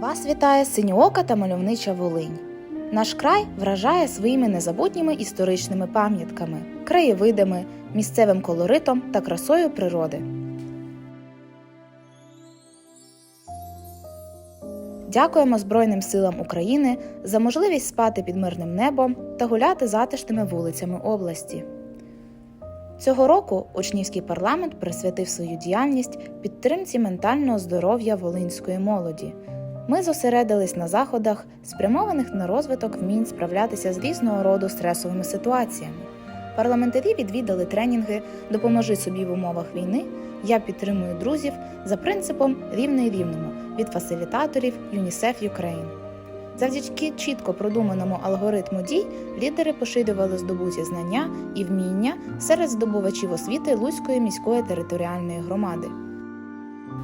Вас вітає синьоока та мальовнича Волинь. Наш край вражає своїми незабутніми історичними пам'ятками, краєвидами, місцевим колоритом та красою природи. Дякуємо Збройним силам України за можливість спати під мирним небом та гуляти затишними вулицями області. Цього року учнівський парламент присвятив свою діяльність підтримці ментального здоров'я волинської молоді. Ми зосередились на заходах, спрямованих на розвиток вмінь справлятися з різного роду стресовими ситуаціями. Парламентарі відвідали тренінги Допоможи собі в умовах війни. Я підтримую друзів за принципом рівний рівному від фасилітаторів UNICEF Ukraine. Завдяки чітко продуманому алгоритму дій лідери поширювали здобуті знання і вміння серед здобувачів освіти Луцької міської територіальної громади.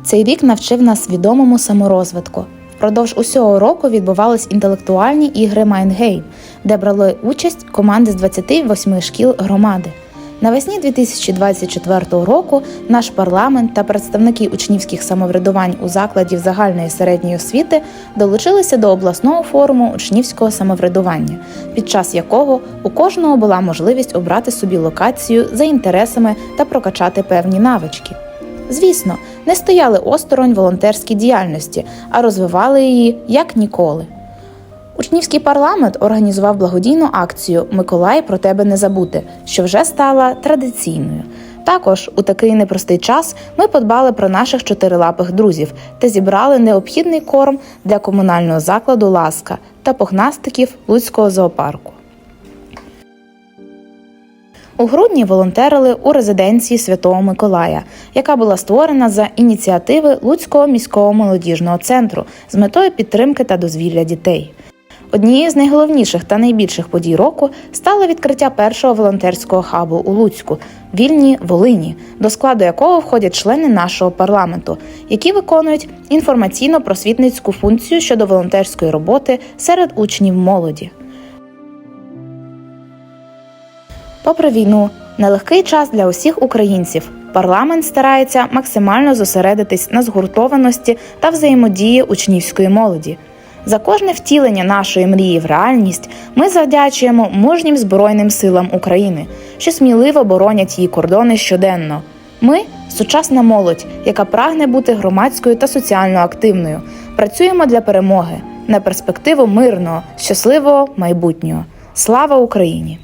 Цей рік навчив нас відомому саморозвитку. Впродовж усього року відбувались інтелектуальні ігри Майнгейм, де брали участь команди з 28 шкіл громади. Навесні 2024 року наш парламент та представники учнівських самоврядувань у закладів загальної середньої освіти долучилися до обласного форуму учнівського самоврядування, під час якого у кожного була можливість обрати собі локацію за інтересами та прокачати певні навички. Звісно, не стояли осторонь волонтерській діяльності, а розвивали її як ніколи. Учнівський парламент організував благодійну акцію Миколай про тебе не забути, що вже стала традиційною. Також у такий непростий час ми подбали про наших чотирилапих друзів та зібрали необхідний корм для комунального закладу Ласка та пухнастиків Луцького зоопарку. У грудні волонтерили у резиденції Святого Миколая, яка була створена за ініціативи Луцького міського молодіжного центру з метою підтримки та дозвілля дітей. Однією з найголовніших та найбільших подій року стало відкриття першого волонтерського хабу у Луцьку вільні Волині, до складу якого входять члени нашого парламенту, які виконують інформаційно-просвітницьку функцію щодо волонтерської роботи серед учнів молоді. Попри війну, нелегкий час для усіх українців. Парламент старається максимально зосередитись на згуртованості та взаємодії учнівської молоді. За кожне втілення нашої мрії в реальність ми завдячуємо мужнім Збройним силам України, що сміливо боронять її кордони щоденно. Ми сучасна молодь, яка прагне бути громадською та соціально активною. Працюємо для перемоги на перспективу мирного, щасливого майбутнього. Слава Україні!